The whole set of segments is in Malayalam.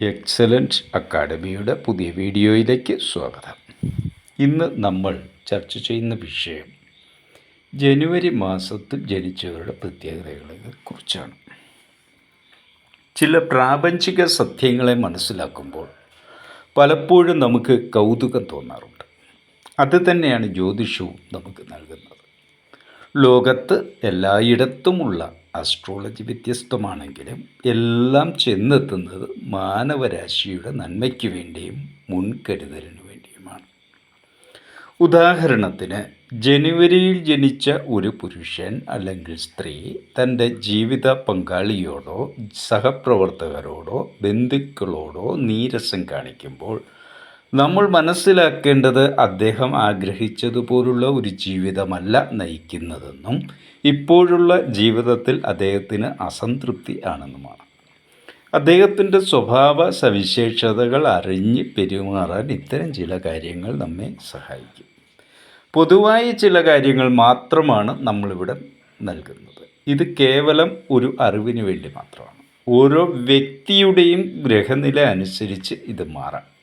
എക്സലൻസ് അക്കാഡമിയുടെ പുതിയ വീഡിയോയിലേക്ക് സ്വാഗതം. ഇന്ന് നമ്മൾ ചർച്ച ചെയ്യുന്ന വിഷയം ജനുവരി മാസത്തിൽ ജനിച്ചവരുടെ പ്രത്യേകതകളെ കുറിച്ചാണ്. ചില പ്രാപഞ്ചിക സത്യങ്ങളെ മനസ്സിലാക്കുമ്പോൾ പലപ്പോഴും നമുക്ക് കൗതുകം തോന്നാറുണ്ട്. അത് തന്നെയാണ് ജ്യോതിഷവും നമുക്ക് നൽകുന്നത്. ലോകത്ത് എല്ലായിടത്തുമുള്ള അസ്ട്രോളജി വ്യത്യസ്തമാണെങ്കിലും എല്ലാം ചെന്നെത്തുന്നത് മാനവരാശിയുടെ നന്മയ്ക്ക് വേണ്ടിയും മുൻകരുതലിനു വേണ്ടിയുമാണ്. ഉദാഹരണത്തിന് ജനുവരിയിൽ ജനിച്ച ഒരു പുരുഷൻ അല്ലെങ്കിൽ സ്ത്രീ തന്റെ ജീവിത പങ്കാളിയോടോ സഹപ്രവർത്തകരോടോ ബന്ധുക്കളോടോ നീരസം കാണിക്കുമ്പോൾ നമ്മൾ മനസ്സിലാക്കേണ്ടത് അദ്ദേഹം ആഗ്രഹിച്ചതുപോലുള്ള ഒരു ജീവിതമല്ല നയിക്കുന്നതെന്നും ഇപ്പോഴുള്ള ജീവിതത്തിൽ അദ്ദേഹത്തിന് അസംതൃപ്തി ആണെന്നുമാണ്. അദ്ദേഹത്തിന്റെ സ്വഭാവ സവിശേഷതകൾ അറിഞ്ഞ് പെരുമാറാൻ ഇത്തരം ചില കാര്യങ്ങൾ നമ്മെ സഹായിക്കും. പൊതുവായ ചില കാര്യങ്ങൾ മാത്രമാണ് നമ്മളിവിടെ നൽകുന്നത്. ഇത് കേവലം ഒരു അറിവിന് വേണ്ടി മാത്രമാണ്. ഓരോ വ്യക്തിയുടെയും ഗ്രഹനില അനുസരിച്ച് ഇത് മാറാം.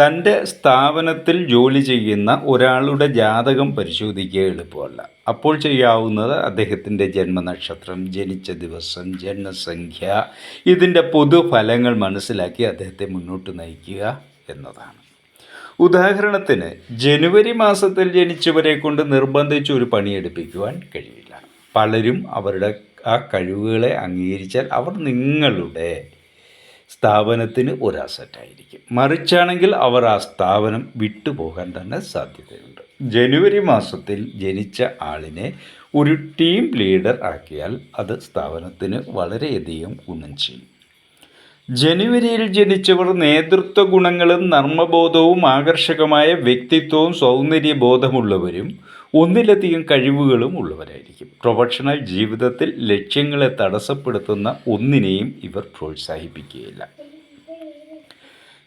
തന്റെ സ്ഥാപനത്തിൽ ജോലി ചെയ്യുന്ന ഒരാളുടെ ജാതകം പരിശോധിക്കുക എളുപ്പമല്ല. അപ്പോൾ ചെയ്യാവുന്നത് അദ്ദേഹത്തിന്റെ ജന്മനക്ഷത്രം ജനിച്ച ദിവസം ജനസംഖ്യ ഇതിന്റെ പൊതുഫലങ്ങൾ മനസ്സിലാക്കി അദ്ദേഹത്തെ മുന്നോട്ട് നയിക്കുക എന്നതാണ്. ഉദാഹരണത്തിന് ജനുവരി മാസത്തിൽ ജനിച്ചവരെ കൊണ്ട് നിർബന്ധിച്ച് ഒരു പണിയെടുപ്പിക്കുവാൻ കഴിയില്ല. പലരും അവരുടെ ആ കഴിവുകളെ അംഗീകരിച്ചാൽ അവർ നിങ്ങളുടെ സ്ഥാപനത്തിന് ഒരു അസറ്റായിരിക്കും മറിച്ചാണെങ്കിൽ അവർ ആ സ്ഥാപനം വിട്ടുപോകാൻ തന്നെ സാധ്യതയുണ്ട്. ജനുവരി മാസത്തിൽ ജനിച്ച ആളിനെ ഒരു ടീം ലീഡർ ആക്കിയാൽ അത് സ്ഥാപനത്തിന് വളരെയധികം ഗുണം ചെയ്യും. ജനുവരിയിൽ ജനിച്ചവർ നേതൃത്വ ഗുണങ്ങളും നർമ്മബോധവും ആകർഷകമായ വ്യക്തിത്വവും സൗന്ദര്യബോധമുള്ളവരും ഒന്നിലധികം കഴിവുകളും ഉള്ളവരായിരിക്കും. പ്രൊഫഷണൽ ജീവിതത്തിൽ ലക്ഷ്യങ്ങളെ തടസ്സപ്പെടുത്തുന്ന ഒന്നിനെയും ഇവർ പ്രോത്സാഹിപ്പിക്കുകയില്ല.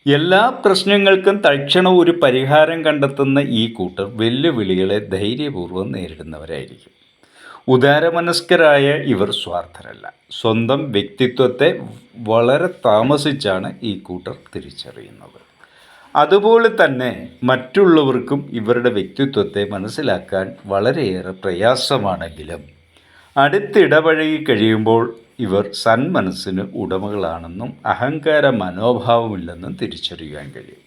എല്ലാ പ്രശ്നങ്ങൾക്കും തൽക്ഷണം ഒരു പരിഹാരം കണ്ടെത്തുന്ന ഈ കൂട്ടർ വെല്ലുവിളികളെ ധൈര്യപൂർവം നേരിടുന്നവരായിരിക്കും. ഉദാരമനസ്കരായ ഇവർ സ്വാർത്ഥരല്ല. സ്വന്തം വ്യക്തിത്വത്തെ വളരെ താമസിച്ചാണ് ഈ കൂട്ടർ തിരിച്ചറിയുന്നത്. അതുപോലെ തന്നെ മറ്റുള്ളവർക്കും ഇവരുടെ വ്യക്തിത്വത്തെ മനസ്സിലാക്കാൻ വളരെയേറെ പ്രയാസമാണെങ്കിലും അടുത്തിടപഴകി കഴിയുമ്പോൾ ഇവർ സന്മനസ്സിന് ഉടമകളാണെന്നും അഹങ്കാര മനോഭാവമില്ലെന്നും തിരിച്ചറിയാൻ കഴിയും.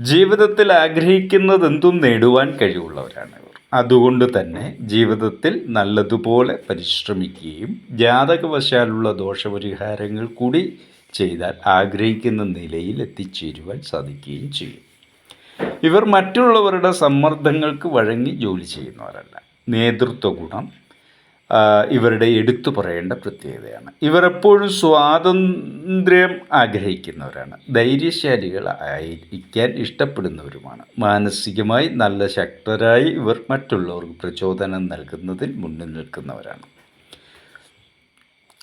ജീവിതത്തിൽ ആഗ്രഹിക്കുന്നതെന്തും നേടുവാൻ കഴിവുള്ളവരാണ് ഇവർ. അതുകൊണ്ട് തന്നെ ജീവിതത്തിൽ നല്ലതുപോലെ പരിശ്രമിക്കുകയും ജാതകവശാലുള്ള ദോഷപരിഹാരങ്ങൾ കൂടി ചെയ്താൽ ആഗ്രഹിക്കുന്ന നിലയിൽ എത്തിച്ചേരുവാൻ സാധിക്കുകയും ചെയ്യും. ഇവർ മറ്റുള്ളവരുടെ സമ്മർദ്ദങ്ങൾക്ക് വഴങ്ങി ജോലി ചെയ്യുന്നവരല്ല. നേതൃത്വ ഗുണം ഇവരുടെ എടുത്തു പറയേണ്ട പ്രത്യേകതയാണ്. ഇവർ എപ്പോഴും സ്വാതന്ത്ര്യം ആഗ്രഹിക്കുന്നവരാണ്. ധൈര്യശാലികൾ ആയിരിക്കാൻ ഇഷ്ടപ്പെടുന്നവരുമാണ്. മാനസികമായി നല്ല ശക്തരായി ഇവർ മറ്റുള്ളവർക്ക് പ്രചോദനം നൽകുന്നതിൽ മുന്നിൽ നിൽക്കുന്നവരാണ്.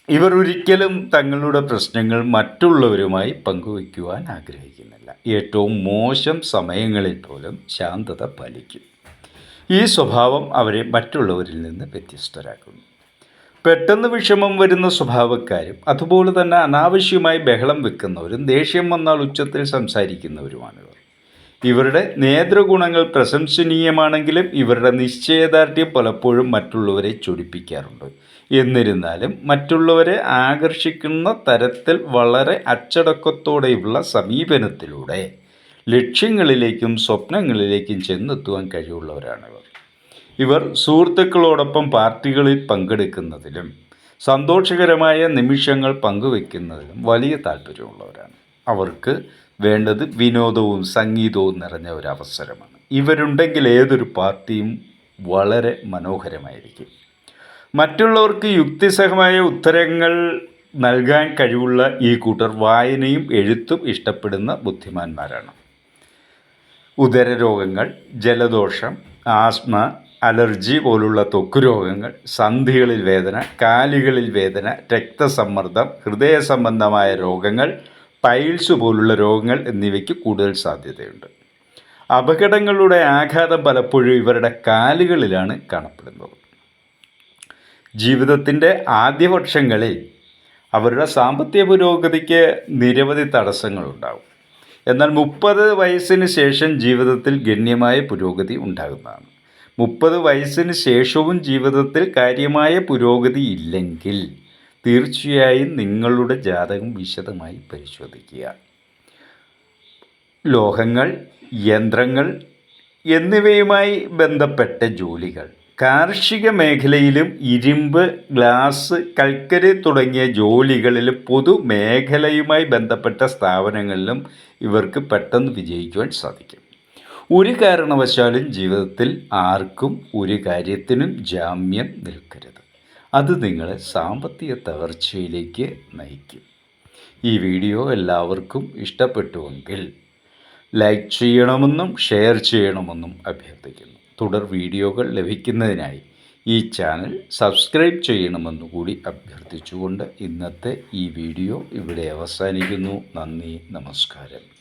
ഇവർ ഒരിക്കലും തങ്ങളുടെ പ്രശ്നങ്ങൾ മറ്റുള്ളവരുമായി പങ്കുവയ്ക്കുവാൻ ആഗ്രഹിക്കുന്നില്ല. ഏറ്റവും മോശം സമയങ്ങളിൽ പോലും ശാന്തത പാലിക്കും. ഈ സ്വഭാവം അവരെ മറ്റുള്ളവരിൽ നിന്ന് വ്യത്യസ്തരാക്കുന്നു. പെട്ടെന്ന് വിഷമം വരുന്ന സ്വഭാവക്കാരും അതുപോലെ തന്നെ അനാവശ്യമായി ബഹളം വെക്കുന്നവരും ദേഷ്യം വന്നാൽ ഉച്ചത്തിൽ സംസാരിക്കുന്നവരുമാണിവർ ഇവരുടെ നേതൃഗുണങ്ങൾ പ്രശംസനീയമാണെങ്കിലും ഇവരുടെ നിശ്ചയദാർഢ്യം പലപ്പോഴും മറ്റുള്ളവരെ ചൊടിപ്പിക്കാറുണ്ട്. എന്നിരുന്നാലും മറ്റുള്ളവരെ ആകർഷിക്കുന്ന തരത്തിൽ വളരെ അച്ചടക്കത്തോടെയുള്ള സമീപനത്തിലൂടെ ലക്ഷ്യങ്ങളിലേക്കും സ്വപ്നങ്ങളിലേക്കും ചെന്നെത്തുവാൻ കഴിവുള്ളവരാണ് ഇവർ ഇവർ സുഹൃത്തുക്കളോടൊപ്പം പാർട്ടികളിൽ പങ്കെടുക്കുന്നതിലും സന്തോഷകരമായ നിമിഷങ്ങൾ പങ്കുവെക്കുന്നതിലും വലിയ താല്പര്യമുള്ളവരാണ്. അവർക്ക് വേണ്ടത് വിനോദവും സംഗീതവും നിറഞ്ഞ ഒരു അവസരമാണ്. ഇവരുണ്ടെങ്കിൽ ഏതൊരു പാർട്ടിയും വളരെ മനോഹരമായിരിക്കും. മറ്റുള്ളവർക്ക് യുക്തിസഹമായ ഉത്തരങ്ങൾ നൽകാൻ കഴിവുള്ള ഈ കൂട്ടർ വായനയും എഴുത്തും ഇഷ്ടപ്പെടുന്ന ബുദ്ധിമാന്മാരാണ്. ഉദരരോഗങ്ങൾ ജലദോഷം ആസ്മ അലർജി പോലുള്ള ത്വക്ക് രോഗങ്ങൾ സന്ധികളിൽ വേദന കാലുകളിൽ വേദന രക്തസമ്മർദ്ദം ഹൃദയ സംബന്ധമായ രോഗങ്ങൾ പൈൽസ് പോലുള്ള രോഗങ്ങൾ എന്നിവയ്ക്ക് കൂടുതൽ സാധ്യതയുണ്ട്. അപകടങ്ങളുടെ ആഘാതം പലപ്പോഴും ഇവരുടെ കാലുകളിലാണ് കാണപ്പെടുന്നത്. ജീവിതത്തിന്റെ ആദ്യ വർഷങ്ങളിൽ അവരുടെ സാമ്പത്തിക പുരോഗതിക്ക് നിരവധി തടസ്സങ്ങളുണ്ടാകും എന്നാൽ മുപ്പത് വയസ്സിന് ശേഷം ജീവിതത്തിൽ ഗണ്യമായ പുരോഗതി ഉണ്ടാകുന്നതാണ്. മുപ്പത് വയസ്സിന് ശേഷവും ജീവിതത്തിൽ കാര്യമായ പുരോഗതി ഇല്ലെങ്കിൽ തീർച്ചയായും നിങ്ങളുടെ ജാതകം വിശദമായി പരിശോധിക്കുക. ലോഹങ്ങൾ യന്ത്രങ്ങൾ എന്നിവയുമായി ബന്ധപ്പെട്ട ജോലികൾ. കാർഷിക മേഖലയിലും ഇരുമ്പ് ഗ്ലാസ് കൽക്കരി തുടങ്ങിയ ജോലികളിലും പൊതുമേഖലയുമായി ബന്ധപ്പെട്ട സ്ഥാപനങ്ങളിലും ഇവർക്ക് പെട്ടെന്ന് വിജയിക്കുവാൻ സാധിക്കും. ഒരു കാരണവശാലും ജീവിതത്തിൽ ആർക്കും ഒരു കാര്യത്തിനും ജാമ്യം നിൽക്കരുത്. അത് നിങ്ങളെ സാമ്പത്തിക തകർച്ചയിലേക്ക് നയിക്കും. ഈ വീഡിയോ എല്ലാവർക്കും ഇഷ്ടപ്പെട്ടുവെങ്കിൽ ലൈക്ക് ചെയ്യണമെന്നും ഷെയർ ചെയ്യണമെന്നും അഭ്യർത്ഥിക്കുന്നു. തുടർ വീഡിയോകൾ ലഭിക്കുന്നതിനായി ഈ ചാനൽ സബ്സ്ക്രൈബ് ചെയ്യണമെന്നു കൂടി അഭ്യർത്ഥിച്ചുകൊണ്ട് ഇന്നത്തെ ഈ വീഡിയോ ഇവിടെ അവസാനിക്കുന്നു. നന്ദി നമസ്കാരം.